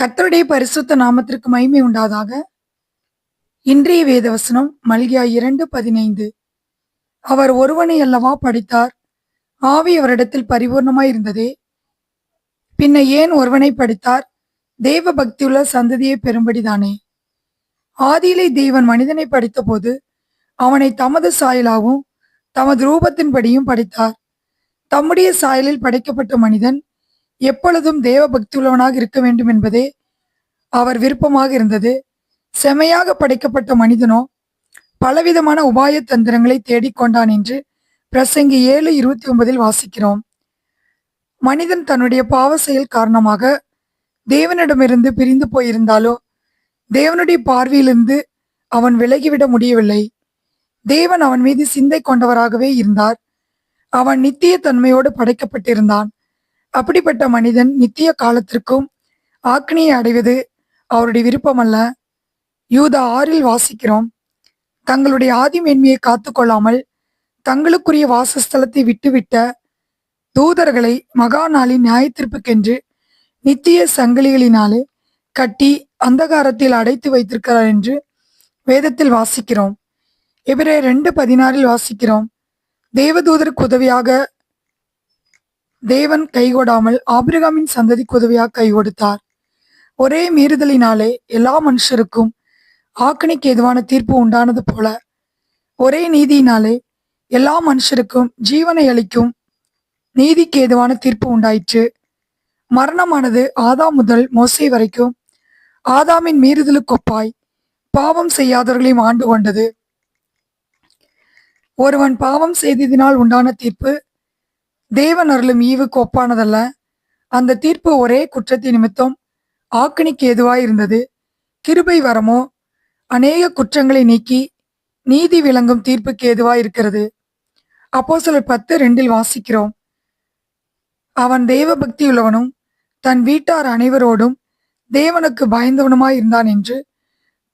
கத்தருடைய பரிசுத்த நாமத்திற்கு மகிமை உண்டாதாக. இன்றைய வேதவசனம் மல்கியா இரண்டு பதினைந்து. அவர் ஒருவனை அல்லவா படித்தார்? ஆவி அவரிடத்தில் பரிபூர்ணமாய் இருந்ததே. பின்ன ஏன் ஒருவனை படித்தார்? தெய்வ பக்தியுள்ள சந்ததியை பெறும்படிதானே. ஆதியிலே தேவன் மனிதனை படித்தபோது அவனை தமது சாயலாகவும் தமது ரூபத்தின்படியும் படைத்தார். தம்முடைய சாயலில் படைக்கப்பட்ட மனிதன் எப்பொழுதும் தேவ பக்தியுள்ளவனாக இருக்க வேண்டும் என்பதே அவர் விருப்பமாக இருந்தது. செமையாக படைக்கப்பட்ட மனிதனோ பலவிதமான உபாய தந்திரங்களை தேடிக்கொண்டான் என்று பிரசங்கி ஏழு இருபத்தி ஒன்பதில் வாசிக்கிறோம். மனிதன் தன்னுடைய பாவ செயல் காரணமாக தேவனிடமிருந்து பிரிந்து போயிருந்தாலோ தேவனுடைய பார்வையிலிருந்து அவன் விலகிவிட முடியவில்லை. தேவன் அவன் மீது சிந்தை கொண்டவராகவே இருந்தார். அவன் நித்திய தன்மையோடு படைக்கப்பட்டிருந்தான். அப்படிப்பட்ட மனிதன் நித்திய காலத்திற்கும் ஆக்னியை அடைவது அவருடைய விருப்பமல்ல. யூதா ஆறில் வாசிக்கிறோம் தங்களுடைய ஆதிமேன்மையை காத்துக்கொள்ளாமல் தங்களுக்குரிய வாசஸ்தலத்தை விட்டுவிட்ட தூதர்களை மகா நாளின் நியாயத்தீர்ப்புக்கென்று நித்திய சங்கிலிகளினாலே கட்டி அந்தகாரத்தில் அடைத்து வைத்திருக்கிறார் என்று வேதத்தில் வாசிக்கிறோம். இவரை ரெண்டு பதினாறில் வாசிக்கிறோம் தேவதூதருக்கு உதவியாக தேவன் கைகொடாமல் ஆபிரகாமின் சந்ததிக்கு உதவியாக கை கொடுத்தார் ஒரே மீறுதலினாலே எல்லா மனுஷருக்கும் ஆக்கணிக்கு எதுவான தீர்ப்பு உண்டானது போல ஒரே நீதியினாலே எல்லா மனுஷருக்கும் ஜீவனை அளிக்கும் நீதிக்கு ஏதுவான தீர்ப்பு உண்டாயிற்று. மரணமானது ஆதாம் முதல் மோசே வரைக்கும் ஆதாமின் மீறுதலுக்கொப்பாய் பாவம் செய்யாதவர்களையும் ஆண்டு கொண்டது. ஒருவன் பாவம் செய்ததினால் உண்டான தீர்ப்பு தேவன் அருளும் ஈவுக்கு ஒப்பானதல்ல. அந்த தீர்ப்பு ஒரே குற்றத்தின் நிமித்தம் ஆக்கணிக்கு எதுவாக இருந்தது கிருபை வரமோ? அநேக குற்றங்களை நீக்கி நீதி விளங்கும் தீர்ப்புக்கு எதுவாக இருக்கிறது அப்போ சிலர் பத்து ரெண்டில் வாசிக்கிறோம். அவன் தேவ பக்தியுள்ளவனும் தன் வீட்டார் அனைவரோடும் தேவனுக்கு பயந்தவனுமாய் இருந்தான் என்று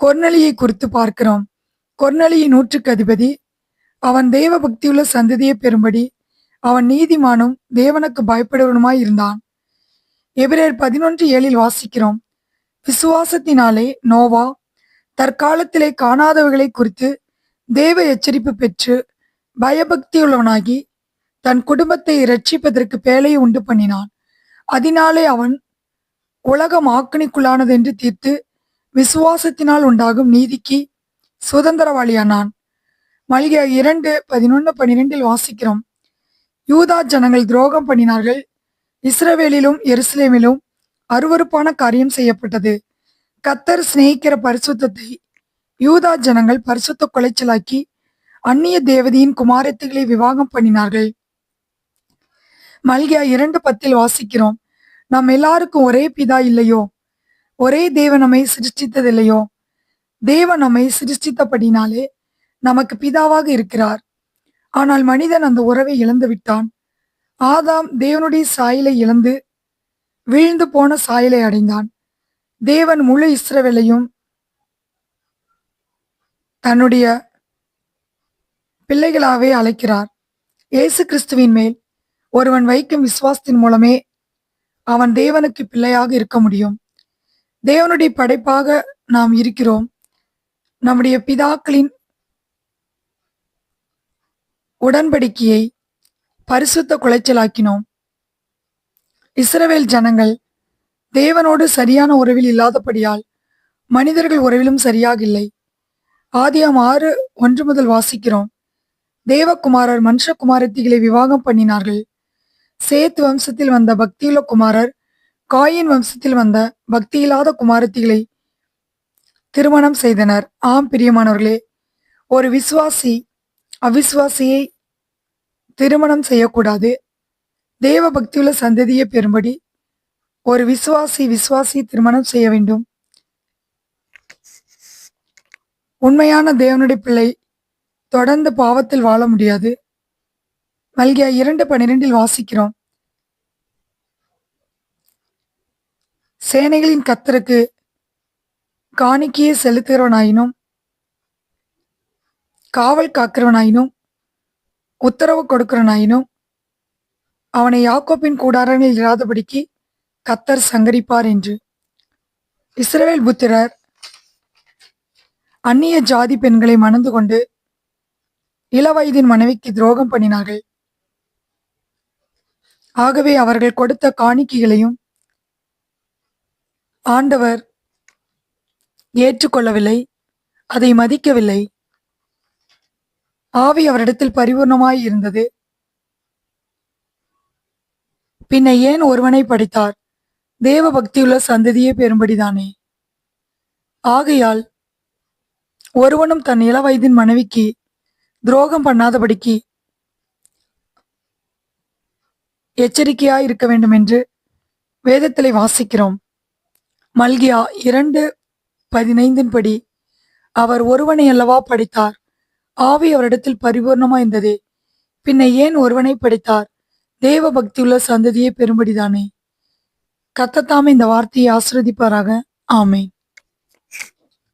கொர்நலியை குறித்து பார்க்கிறோம். கொர்நலியின் நூற்றுக்கு அதிபதி அவன் தெய்வபக்தியுள்ள பக்தியுள்ள சந்ததியை பெறும்படி அவன் நீதிமானும் தேவனுக்கு பயப்படுவனுமாய் இருந்தான். எபிரேர் பதினொன்று ஏழில் வாசிக்கிறோம். விசுவாசத்தினாலே நோவா தற்காலத்திலே காணாதவைகளை குறித்து தேவ எச்சரிப்பு பெற்று பயபக்தியுள்ளவனாகி தன் குடும்பத்தை இரட்சிப்பதற்கு பேழையை உண்டு பண்ணினான். அதனாலே அவன் உலகம் ஆக்கணிக்குள்ளானது என்று தீர்த்து விசுவாசத்தினால் உண்டாகும் நீதிக்கு சுதந்திரவாளியானான். மளிகை இரண்டு பதினொன்று பன்னிரெண்டில் வாசிக்கிறோம். யூதா ஜனங்கள் துரோகம் பண்ணினார்கள். இஸ்ரவேலிலும் எருசலேமிலும் அருவருப்பான காரியம் செய்யப்பட்டது. கத்தர் சிநேகிக்கிற பரிசுத்தத்தை யூதா ஜனங்கள் பரிசுத்த கொலைச்சலாக்கி அந்நிய தேவதையின் குமாரத்துகளை விவாகம் பண்ணினார்கள். மல்கியா இரண்டு பத்தில் வாசிக்கிறோம். நம் எல்லாருக்கும் ஒரே பிதா இல்லையோ? ஒரே தேவ நம்மை சிருஷ்டித்ததில்லையோ? தேவன் நம்மை சிருஷ்டித்தபடினாலே நமக்கு பிதாவாக இருக்கிறார். ஆனால் மனிதன் அந்த உறவை இழந்து விட்டான். ஆதாம் தேவனுடைய சாயலை இழந்து வீழ்ந்து போன சாயலை அடைந்தான். தேவன் முழு இஸ்ரவேலையும் தன்னுடைய பிள்ளைகளாகவே அழைக்கிறார். இயேசு கிறிஸ்துவின் மேல் ஒருவன் வைக்கும் விசுவாசத்தின் மூலமே அவன் தேவனுக்கு பிள்ளையாக இருக்க முடியும். தேவனுடைய படைப்பாக நாம் இருக்கிறோம். நம்முடைய பிதாக்களின் உடன்படிக்கையை பரிசுத்த குலைச்சலாக்கினோம். இஸ்ரவேல் ஜனங்கள் தேவனோடு சரியான உறவில் இல்லாதபடியால் மனிதர்கள் உறவிலும் சரியாக இல்லை ஆதியம் ஆறு ஒன்று முதல் வாசிக்கிறோம். தேவகுமாரர் மனுஷகுமாரத்திகளை விவாகம் பண்ணினார்கள். சேத் வம்சத்தில் வந்த பக்தியுள்ள குமாரர் காயின் வம்சத்தில் வந்த பக்தியில்லாத குமாரத்திகளை திருமணம் செய்தனர். ஆம் பிரியமானவர்களே ஒரு விசுவாசி அவிசுவாசியை திருமணம் செய்யக்கூடாது. தேவ பக்தியுள்ள சந்ததியை பெறும்படி ஒரு விசுவாசி விசுவாசி திருமணம் செய்ய வேண்டும். உண்மையான தேவனுடைய பிள்ளை தொடர்ந்து பாவத்தில் வாழ முடியாது. மல்கியா இரண்டு பன்னிரெண்டில் வாசிக்கிறோம். சேனைகளின் கத்தருக்கு காணிக்கையை செலுத்துகிறவனாயினும் காவல் காக்கிறவனாயினும் உத்தரவு கொடுக்கிறவனாயினும் அவனை யாக்கோப்பின் கூடாரங்களில் இராதபடிக்கு கத்தர் சங்கரிப்பார் என்று. இஸ்ரவேல் புத்திரர் அந்நிய ஜாதி பெண்களை மணந்து கொண்டு இளவயதின் மனைவிக்கு துரோகம் பண்ணினார்கள். ஆகவே அவர்கள் கொடுத்த காணிக்கைகளையும் ஆண்டவர் ஏற்றுக்கொள்ளவில்லை அதை மதிக்கவில்லை. ஆவி அவரிடத்தில் பரிபூர்ணமாய் இருந்தது. பின்ன ஏன் ஒருவனை படித்தார்? தேவ பக்தியுள்ள சந்ததியே பெரும்படிதானே. ஆகையால் ஒருவனும் தன் இளவயதின் மனைவிக்கு துரோகம் பண்ணாதபடிக்கு எச்சரிக்கையாய் இருக்க வேண்டும் என்று வேதத்திலே வாசிக்கிறோம். மல்கியா இரண்டு பதினைந்தின் படி அவர் ஒருவனை அல்லவா படித்தார்? ஆவி அவரிடத்தில் பரிபூர்ணமாய் இருந்ததே பின்ன ஏன் ஒருவனை படைத்தார்? தேவ பக்தியுள்ள சந்ததியை பெறும்படிதானே கத்தத்தாமே இந்த வார்த்தையை ஆசிரதிப்பாராக ஆமேன்.